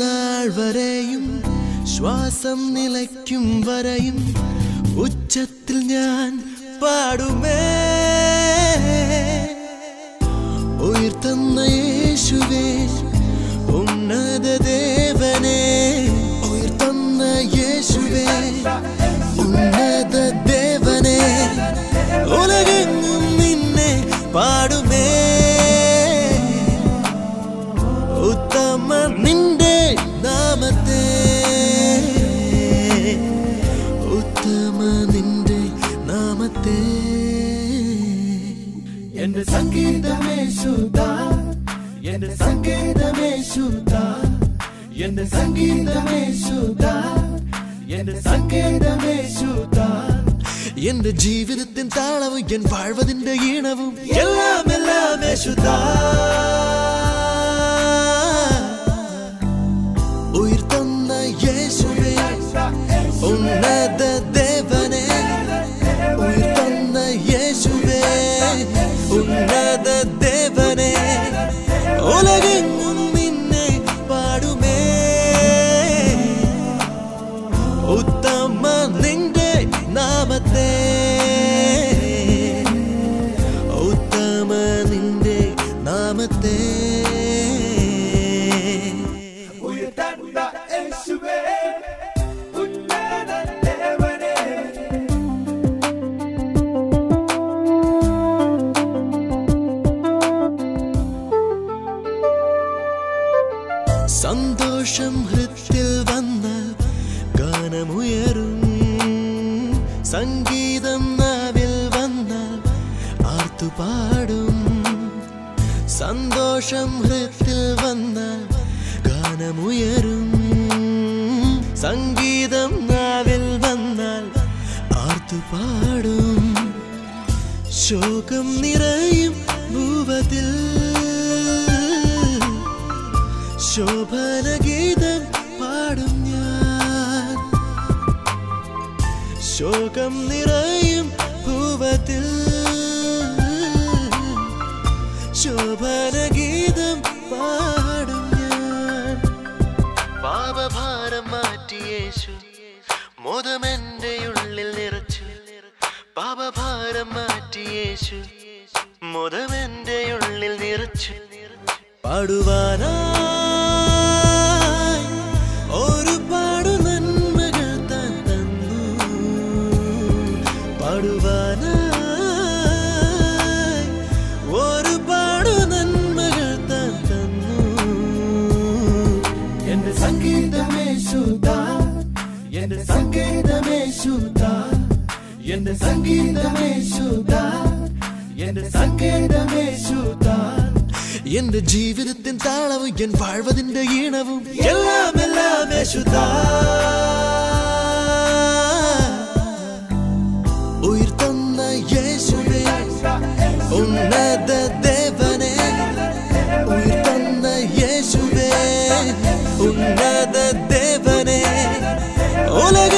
നാൾ വരെയും ശ്വാസം നിലയ്ക്കും വരെയും ഉച്ചത്തിൽ ഞാൻ പാടുമേ. ഉയർത്തുന്ന യേശുവേ ഉന്നത ദേവനെ. ഉയർത്തുന്ന യേശുവേ ഉന്നത ദേവനെ. ഉലകെങ്ങും നിന്നെ പാടുമേ എന്റെ സംഗീതമേ ശുദ്ധ എന്റെ സംഗീതമേ ശുദ്ധ എന്റെ ജീവിതത്തിൻ താളവും എൻ വാഴ്വതിന്റെ ഈണവും എല്ലാം എല്ലാം യേശുദ ഉയർത്തുന്ന യേശുവേ ഉന്നത ഉത്തമ നിന്റെ നാമത്തെ സന്തോഷം ഹൃത്തിൽ വന്ന ഗാനമുയരും. സംഗീതം നാവിൽ വന്നാൽ ആർത്തുപാടും ശോകം നിറയും ഭൂവതിൽ ശോഭനഗീതം പാടും ഞാൻ. ശോകം നിറയും ഭൂവത്തിൽ ശോഭനഗീതം പാടും ഞാൻ. പാപഭാരം മാറ്റി യേശു മോദമെന്റെ ഉള്ളിൽ നിറച്ചു. പാപഭാരം മാറ്റി യേശു മോദമെന്റെ ഉള്ളിൽ നിറച്ചു. പാടുവാനായി എന്റെ സംഗീതമേ ശുദ്ധ എന്റെ സംഗീതമേ ശുദ്ധ എന്റെ സംഗീതമേ ശുദ്ധ എന്റെ സംഗീതമേ ശുദ്ധ എന്റെ ജീവിതത്തിൻ താളവും എൻ വാഴ്വതിന്റെ ഈണവും എല്ലാം എല്ലാം യേശുദ ഉയർത്തുന്ന യേശുവേ ഉന്നത ഉന്നത ദേവനെ ഉലകെങ്ങും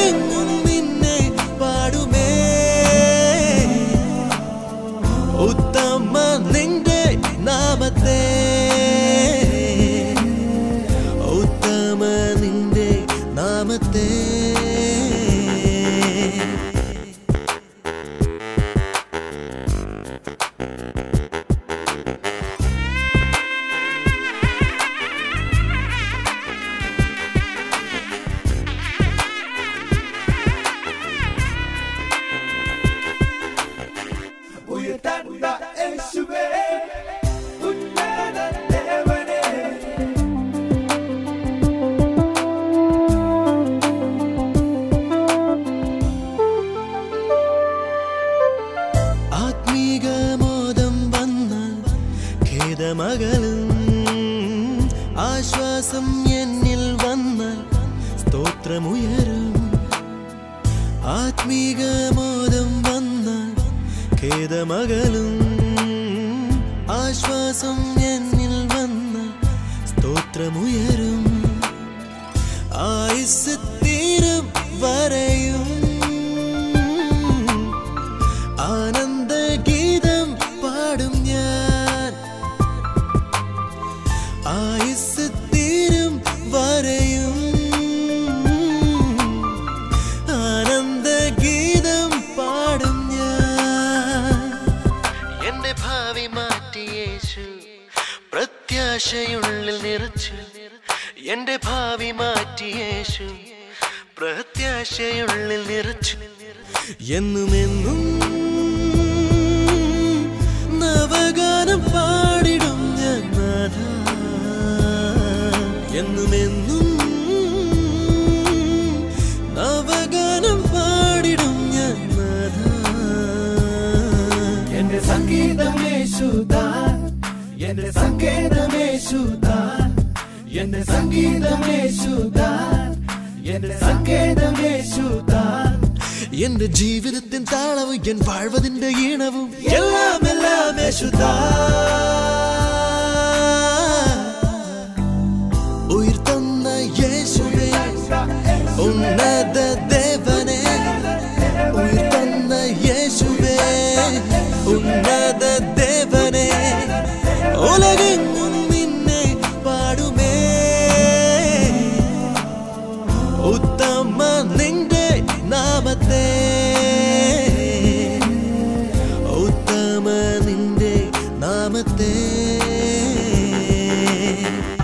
ആശ്വാസം എന്നിൽ വന്ന സ്തോത്രമുയരും. ആത്മീക മോദം വന്നാൽ ഖേദമകലും. ആശ്വാസം എന്നിൽ വന്ന സ്തോത്രമുയരും. ആയുസ് തീരും വരയും. ആനന്ദഗീതം പാടും ഞാൻ. ആയുസ് പ്രത്യാശയുള്ളിൽ നിറച്ചു എന്റെ ഭാവി മാറ്റി യേശു. പ്രത്യാശയുള്ളിൽ നിറച്ചു എന്നുമെന്നും നവഗാനം പാടിടും ഞാൻ നാഥ എന്നുമെന്നും നവഗാനം എന്റെ സംഗീതമേശുതാൻ എന്റെ സങ്കേതമേശുതാൻ എന്റെ ജീവിതത്തിൻ താളവും എൻ വാഴ്വതിന്റെ ഈണവും എല്ലാം എല്ലാം യേശുദാ Yeah.